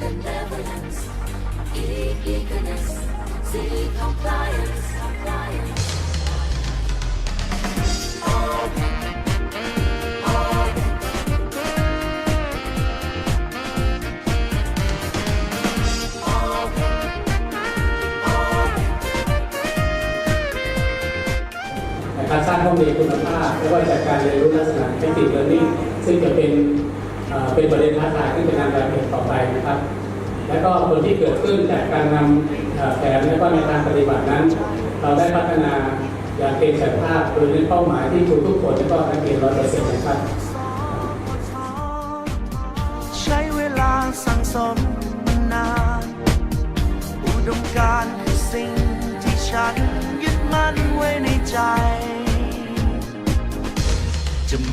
benevolence, E eagerness, C compliance, compliance. การสร้างห้องเรีคุณภาพไม่ว่าจากการเรียนรู้ลักษณะเทคนิคเรียนรู้ซึ่งจะเป็น เป็นประเด็นท้าทายที่เป็นงานแบบต่อไปนะครับ และก็ผลที่เกิดขึ้นจากการนำแผนและก็ในทางปฏิบัตินั้น เราได้พัฒนาอย่างเป็นศักยภาพโดยเน้นเป้าหมายที่ทุกทุกคนและก็นักเรียนร้อยเปอร์เซ็นต์นะครับใช้เวลาสั่งสมมานานอุดมการคือสิ่งที่ฉันยึดมั่นไว้ใน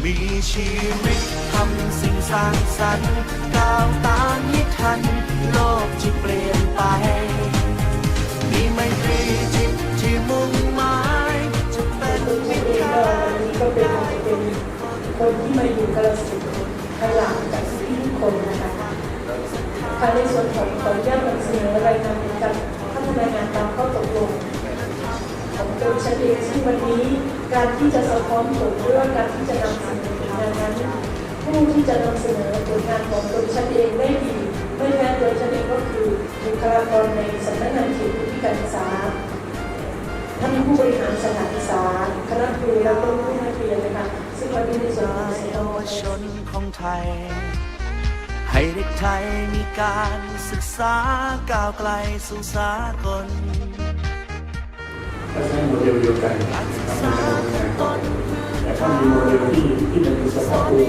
มีชีวิตทำสิ่งสร้างสรรค์ก้าวตามให้ทัน โลกที่เปลี่ยนไป มีไมตรีจิตที่มุ่งหมายจะเป็นมิตรกันก็เป็นเป็นคนที่มาอยู่กาลสินภายหลังจากที่ทุกคนนะคะค่ะในส่วนของขออนุญาตนำเสนอรายงานการพัฒนางานตามข้อตกลงของตัวฉันเองซึ่วันนี้ การที่จะสะท้อนผลหรือว่าการที่จะนำเสนอผลงานนั้นผู้ที่จะนำเสนอผลงานของตัวฉันเองได้ดีไม่แพ้ตัวฉันเองก็คือบุคลากรในสำนักงานเขตพื้นที่การศึกษาท่านผู้บริหารสถานศึกษาคณะครูและก็ผู้นักเรียนนะคะซึ่งวันนี้ในส่วนของสเยาวชนของไทย ให้เด็กไทยมีการศึกษาก้าวไกลสู่สากล ใช้โมเดลเดียวกันนะครับไม่ใช่โมเดลไหนแต่ถ้ามีโมเดลที่ที่เป็นเฉพาะตัว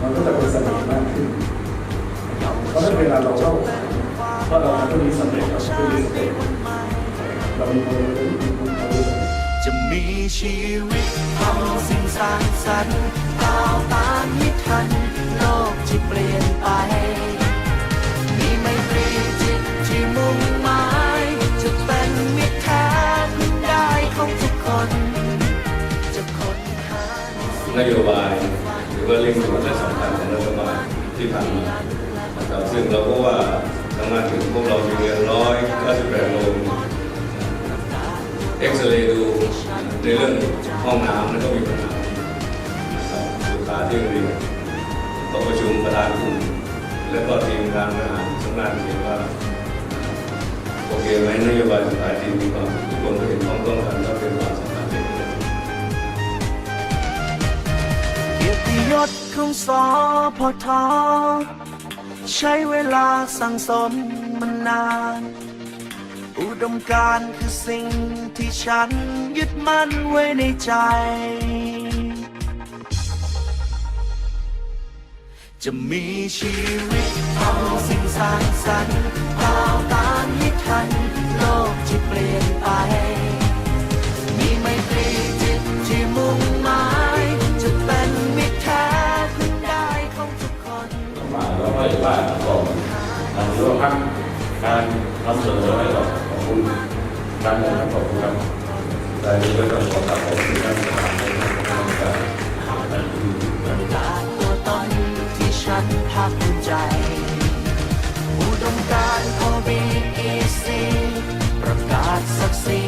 มันก็จะเป็นเสน่ห์มากขึ้นเพราะฉะนั้นเวลาเราเล่าว่าเราทำเรื่องนี้สำเร็จเราทำเรื่องนี้สำเร็จเรามีโมเดลที่มีคุณภาพจะมีชีวิตทำสิ่งสร้างสรรค์ก้าวตามให้ทันโลกที่เปลี่ยนไป นโยบาย หรือว่าเร่งด่วนและสำคัญของรัฐบาลที่ผ่านมานะครับซึ่งเราก็ว่าทำงานถึงพวกเรามีเงินร้อย98โลเอ็กซเรย์ดูในเรื่องห้องน้ำนั่นก็มีปัญหาครับลูกค้าที่โรงเรียนก็ประชุมประธานกลุ่มและก็ทีมงานบริหารสำนักงานเขียนว่าโอเคไหมนโยบายสุดท้ายที่มีความทุกคนก็เห็นพ้องต้องกันว่าเป็นความส ยศของสอพอทอใช้เวลาสั่งสมมานาน อุดมการคือสิ่งที่ฉันยึดมั่นไว้ในใจ จะมีชีวิตทำสิ่งสร้างสรรค์ก้าวตามให้ทัน โลกที่เปลี่ยน มาล้วก็จะบ้านก่อนนำร่วมพักการนำเสนอให้กับขอบคุณการเมืองขอบคุณครับแต่ในเรื่องของการขอบคุณท่านประธานในการการที่จากตัวตนที่ฉันภาคภูมิใจ อุดมการณ์ของ BEC ประกาศศักดิ์ศรี